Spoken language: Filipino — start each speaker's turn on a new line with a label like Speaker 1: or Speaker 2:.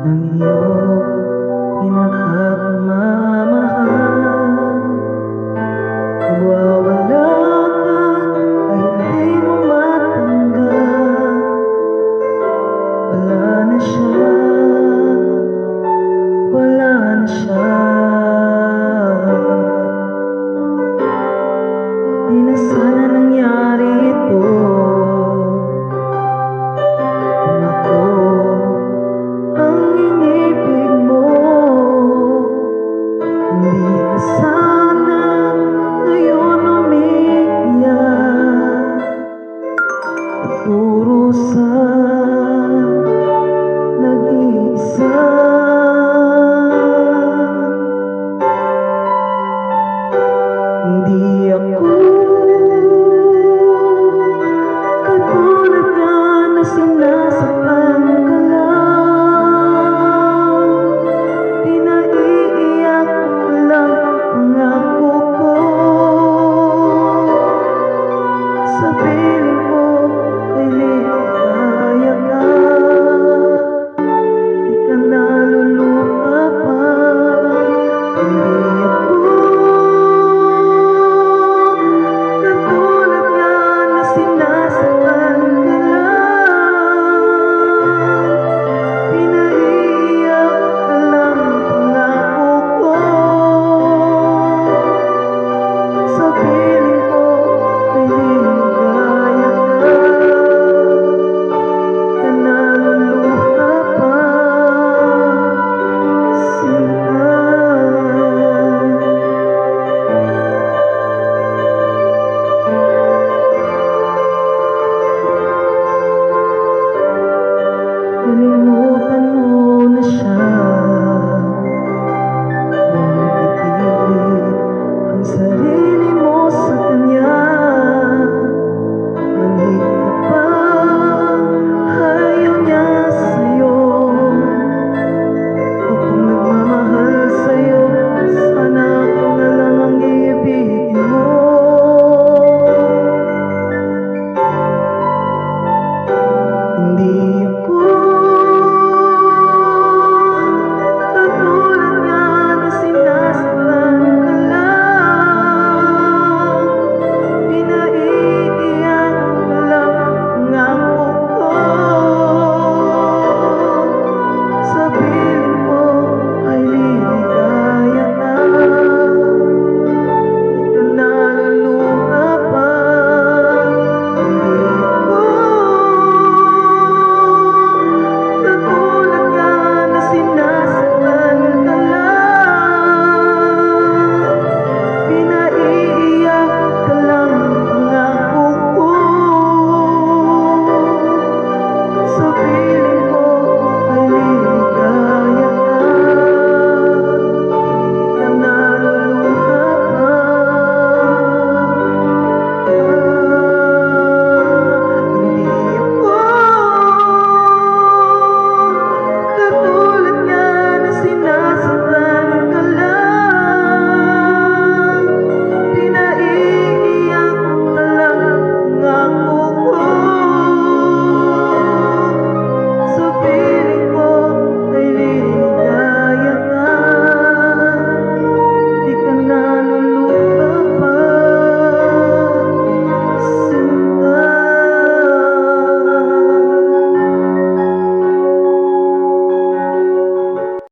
Speaker 1: ng iyong pinakapamahal. Wawala ka hindi mo matanggap. Wala na siya, wala na siya. sun. disappearing. need.